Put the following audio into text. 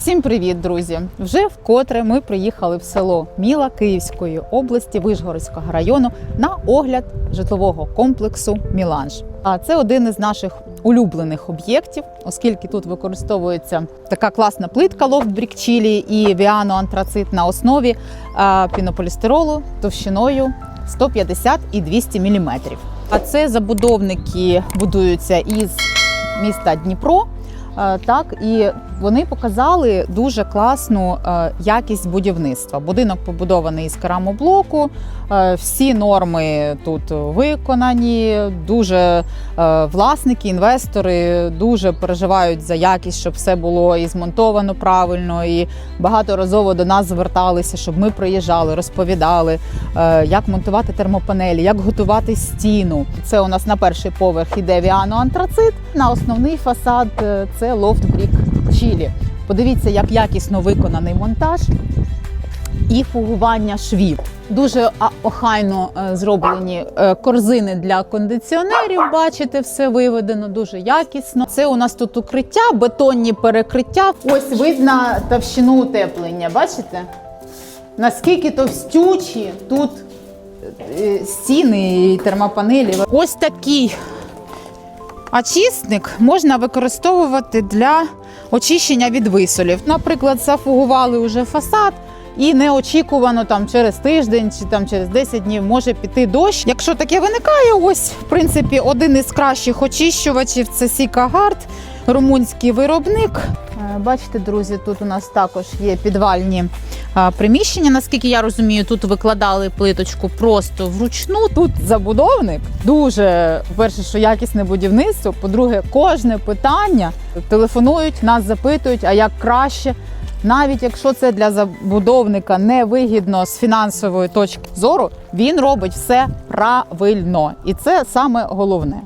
Всім привіт, друзі! Вже вкотре ми приїхали в село Міла Київської області Вишгородського району на огляд житлового комплексу Міланж. А це один із наших улюблених об'єктів, оскільки тут використовується така класна плитка лофт брікчілі і віано-антрацит на основі пінополістиролу товщиною 150 і 200 мм. А це забудовники будуються із міста Дніпро. Е, Так, і вони показали дуже класну е, якість будівництва. Будинок побудований із керамоблоку, е, всі норми тут виконані. Дуже власники, інвестори дуже переживають за якість, щоб все було і змонтовано правильно. І багаторазово до нас зверталися, щоб ми приїжджали, розповідали, як монтувати термопанелі, як готувати стіну. Це у нас на перший поверх іде віано-антрацит, на основний фасад це лофт брік чілі. Подивіться, як якісно виконаний монтаж і фугування швів. Дуже охайно е, зроблені е, корзини для кондиціонерів. Бачите, все виведено дуже якісно. Це у нас тут укриття, бетонні перекриття. Ось видно товщину утеплення. Бачите? Наскільки товстючі тут е, стіни і термопанелі. Ось такий очисник можна використовувати для очищення від висолів. Наприклад, зафугували вже фасад. І неочікувано там через тиждень чи там через 10 днів може піти дощ. Якщо таке виникає, ось в принципі один із кращих очищувачів це Сікагард, румунський виробник. Е, Бачите, друзі, тут у нас також є підвальні приміщення. Наскільки я розумію, тут викладали плиточку просто вручну. Тут забудовник дуже перше, що якісне будівництво. По-друге, кожне питання телефонують, нас запитують, а як краще. Навіть якщо це для забудовника невигідно з фінансової точки зору, він робить все правильно, і це саме головне.